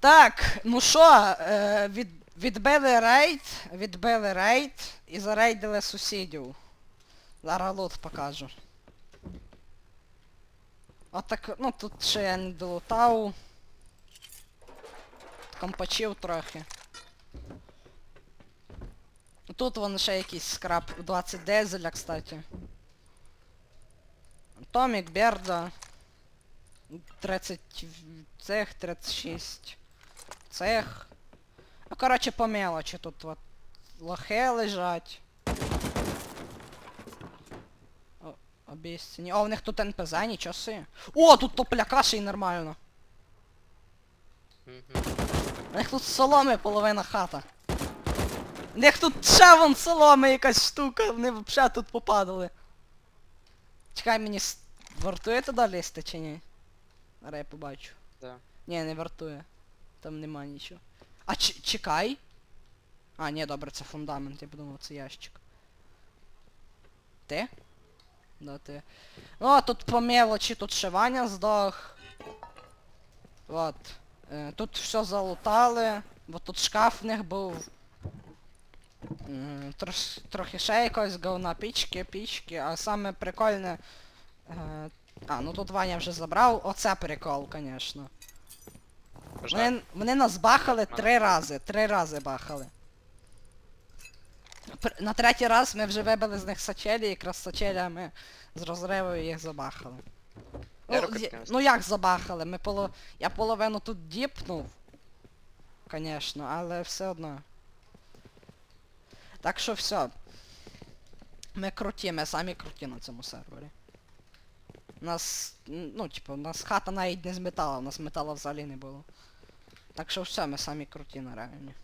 Так, ну що, е, від, відбили рейд, відбили рейд і зарейдили сусідів. Зараз лут покажу. Отак, ну тут ще я не долутав. Компачив трохи. Тут вон ще якийсь скраб 20 дезеля, кстати. Томік, Берда. 30 цех, 36 цех. Ну, короче, по мелочи тут вот лохи лежать. О, обіцяні. О, в них тут НПЗ, нічого си. О, тут топляка ще й нормально. У них тут соломи половина хата. У них тут ще вон соломи якась штука, вони взагалі тут попадали. Чекай, мені вартує туди лізти чи ні? Зараз я побачу. Да. Ні, не вартує. Там нема нічого. А ч чекай. А, ні, добре, це фундамент, я подумав, це ящик. Ти? Да, ти. Ну, а тут по мелочі, тут ще Ваня здох. Вот. Е, тут все залутали. Бо тут шкаф в них був. Трош, трохи ще якось говна пічки, пічки, а саме прикольне. Е, а, ну тут Ваня вже забрав. Оце прикол, звісно. Пожар. Вони, вони нас бахали три рази. Три рази бахали. Пр- На третій раз ми вже вибили з них сачелі, якраз сачелями з розривою їх забахали. Я Ну, руки ну як забахали? Ми поло... Я половину тут діпнув. Конечно, але все одно. Так що все. Ми круті, ми самі круті на цьому сервері. У нас, м, ну, типу, у нас хата навіть не з металу, у нас металу взагалі не було. Так що все, ми самі круті на районі.